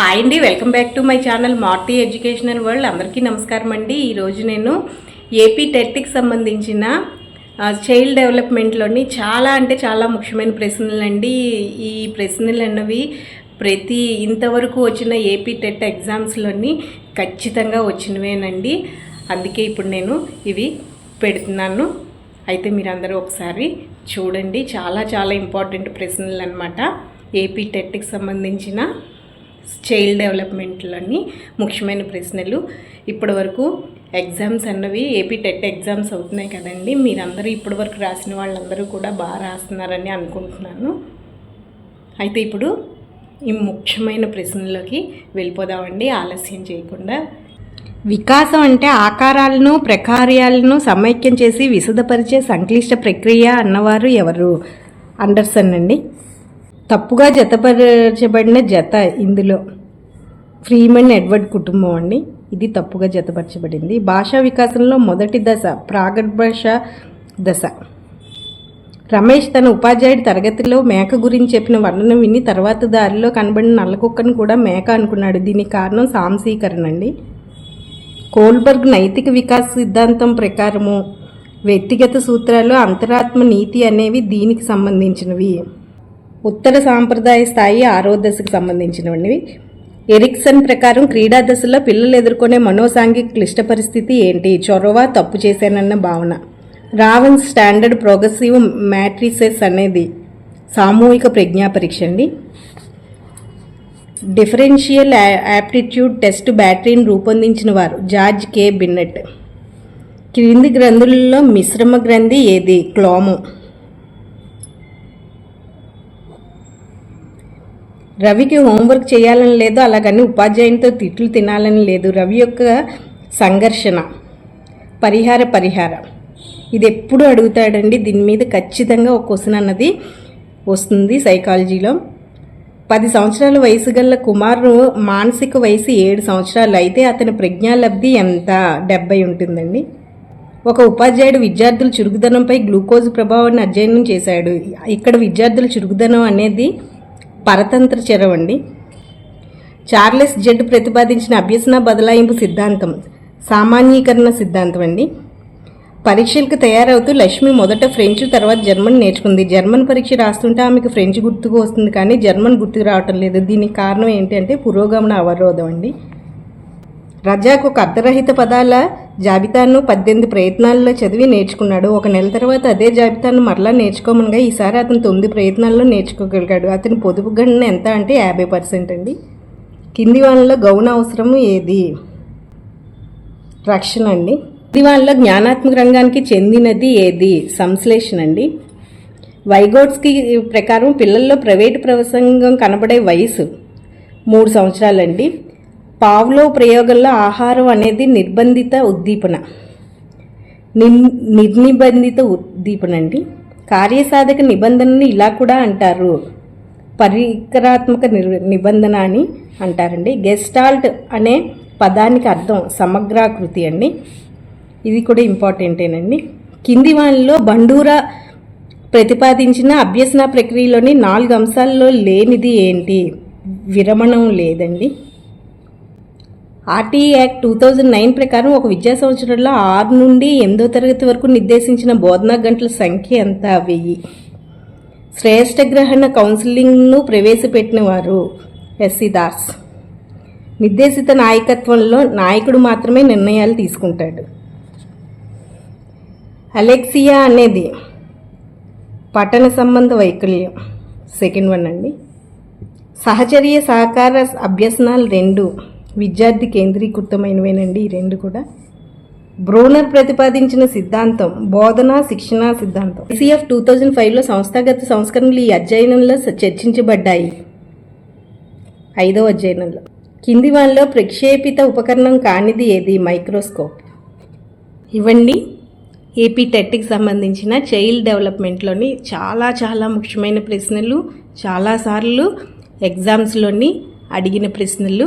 Hi అండి welcome back to my channel Marty educational world అందరికీ నమస్కారం అండి. ఈరోజు నేను ఏపీ టెట్కి సంబంధించిన చైల్డ్ డెవలప్మెంట్లోని చాలా అంటే చాలా ముఖ్యమైన ప్రశ్నలు అండి. ఈ ప్రశ్నలు అన్నవి ప్రతి ఇంతవరకు వచ్చిన ఏపీ టెట్ ఎగ్జామ్స్లోని ఖచ్చితంగా వచ్చినవేనండి. అందుకే ఇప్పుడు నేను ఇవి పెడుతున్నాను. అయితే మీరందరూ ఒకసారి చూడండి. చాలా చాలా ఇంపార్టెంట్ ప్రశ్నలు అనమాట ఏపీ టెట్కి సంబంధించిన చైల్డ్ డెవలప్మెంట్లోని ముఖ్యమైన ప్రశ్నలు. ఇప్పటి వరకు ఎగ్జామ్స్ అన్నవి ఏపీ టెట్ ఎగ్జామ్స్ అవుతున్నాయి కదండి. మీరందరూ ఇప్పటి వరకు రాసిన వాళ్ళందరూ కూడా బాగా రాస్తున్నారని అనుకుంటున్నాను. అయితే ఇప్పుడు ఈ ముఖ్యమైన ప్రశ్నలోకి వెళ్ళిపోదామండి. ఆలస్యం చేయకుండా. వికాసం అంటే ఆకారాలను ప్రకార్యాలను సమైక్యం చేసి విశదపరిచే సంక్లిష్ట ప్రక్రియ అన్నవారు ఎవరు? అండర్సన్ అండి. తప్పుగా జతపరచబడిన జత ఇందులో. ఫ్రీమన్ ఎడ్వర్డ్ కుటుంబం అండి. ఇది తప్పుగా జతపరచబడింది. భాషా వికాసంలో మొదటి దశ ప్రాగభాష దశ. రమేష్ తన ఉపాధ్యాయుడి తరగతిలో మేక గురించి చెప్పిన వర్ణన విని తర్వాత దారిలో కనబడిన నల్లకుక్కను కూడా మేక అనుకున్నాడు. దీనికి కారణం సాంసీకరణ అండి. కోల్బర్గ్ నైతిక వికాస సిద్ధాంతం ప్రకారము వ్యక్తిగత సూత్రాలు అంతరాత్మ నీతి అనేవి దీనికి సంబంధించినవి. ఉత్తర సాంప్రదాయ స్థాయి ఆరో దశకు సంబంధించినవి ఎరిక్సన్ ప్రకారం క్రీడా దశలో పిల్లలు ఎదుర్కొనే మనోసాంఘిక క్లిష్ట పరిస్థితి ఏంటి? చొరవ తప్పు చేశానన్న భావన. రావన్ స్టాండర్డ్ ప్రోగ్రెసివ్ మ్యాట్రిసెస్ అనేది సామూహిక ప్రజ్ఞా పరీక్ష అండి. డిఫరెన్షియల్ యాప్టిట్యూడ్ టెస్ట్ బ్యాటరీని రూపొందించిన వారు జార్జ్ కే. బిన్నెట్. క్రింది గ్రంథులలో మిశ్రమ గ్రంథి ఏది? క్లోము. రవికి హోంవర్క్ చేయాలని లేదు అలాగని ఉపాధ్యాయునితో తిట్లు తినాలని లేదు. రవి యొక్క సంఘర్షణ పరిహార పరిహార. ఇది ఎప్పుడు అడుగుతాడండి? దీని మీద ఖచ్చితంగా ఒక క్వశ్చన్ అన్నది వస్తుంది సైకాలజీలో. పది సంవత్సరాల వయసు గల కుమారు మానసిక వయసు ఏడు సంవత్సరాలు. అయితే అతని ప్రజ్ఞాలబ్ధి ఎంత? డెబ్బై ఉంటుందండి. ఒక ఉపాధ్యాయుడు విద్యార్థుల చురుకుదనంపై గ్లూకోజ్ ప్రభావాన్ని అధ్యయనం చేశాడు. ఇక్కడ విద్యార్థుల చురుకుదనం అనేది పరతంత్ర చెరవ అండి. చార్లెస్ జెడ్ ప్రతిపాదించిన అభ్యసన బదలాయింపు సిద్ధాంతం సామాన్యీకరణ సిద్ధాంతం అండి. పరీక్షలకు తయారవుతూ లక్ష్మి మొదట ఫ్రెంచ్ తర్వాత జర్మన్ నేర్చుకుంది. జర్మన్ పరీక్ష రాస్తుంటే ఆమెకు ఫ్రెంచ్ గుర్తుకు వస్తుంది కానీ జర్మన్ గుర్తుకు రావటం లేదు. దీనికి కారణం ఏంటంటే పురోగమన అవరోధం అండి. రజాకు ఒక అర్ధరహిత పదాల జాబితాను పద్దెనిమిది ప్రయత్నాల్లో చదివి నేర్చుకున్నాడు. ఒక నెల తర్వాత అదే జాబితాను మరలా నేర్చుకోమనగా ఈసారి అతను తొమ్మిది ప్రయత్నాల్లో నేర్చుకోగలిగాడు. అతని పొదుపు గణన ఎంత అంటే యాభై పర్సెంట్ అండి. కింది వాళ్ళలో గౌన అవసరము ఏది? రక్షణ అండి. కింది వాళ్ళలో జ్ఞానాత్మక రంగానికి చెందినది ఏది? సంశ్లేషణ అండి. వైగోట్స్కి ప్రకారం పిల్లల్లో ప్రైవేటు ప్రసంగం కనబడే వయసు మూడు సంవత్సరాలండి. పావ్లో ప్రయోగంలో ఆహారం అనేది నిర్బంధిత ఉద్దీపన. నిర్- నిర్నిబంధిత ఉద్దీపన అండి. కార్యసాధక నిబంధనని ఇలా కూడా అంటారు. పరికరాత్మక నిబంధన అని అంటారండి. గెస్టాల్ట్ అనే పదానికి అర్థం సమగ్రాకృతి అండి. ఇది కూడా ఇంపార్టెంటేనండి కింది వాళ్ళలో బండూరా ప్రతిపాదించిన అభ్యసన ప్రక్రియలోని నాలుగు అంశాల్లో లేనిది ఏంటి? విరమణం లేదండి. RT act two thousand nine ప్రకారం ఒక విద్యా సంవత్సరంలో ఆరు నుండి ఎనిమిదో తరగతి వరకు నిర్దేశించిన బోధనా గంటల సంఖ్య ఎంత? వెయ్యి. శ్రేష్ఠ గ్రహణ కౌన్సిలింగ్ను ప్రవేశపెట్టిన వారు ఎస్సీ దాస్. నిర్దేశిత నాయకత్వంలో నాయకుడు మాత్రమే నిర్ణయాలు తీసుకుంటాడు. అలెక్సియా అనేది పట్టణ సంబంధ వైకల్యం. సెకండ్ వన్ అండి. సహచర్య సహకార అభ్యసనాలు రెండు. విద్యార్థి కేంద్రీకృతమైనవేనండి ఈ రెండు కూడా. బ్రోనర్ ప్రతిపాదించిన సిద్ధాంతం బోధన శిక్షణ సిద్ధాంతం. సిఎఫ్ టూ థౌజండ్ ఫైవ్లో సంస్థాగత సంస్కరణలు ఈ అధ్యయనంలో చర్చించబడ్డాయి. ఐదో అధ్యయనంలో. కింది వాళ్ళలో ప్రక్షేపిత ఉపకరణం కానిది ఏది? మైక్రోస్కోప్. ఇవ్వండి. ఏపీ టెట్కి సంబంధించిన చైల్డ్ డెవలప్మెంట్లోని చాలా చాలా ముఖ్యమైన ప్రశ్నలు చాలాసార్లు ఎగ్జామ్స్లోని అడిగిన ప్రశ్నలు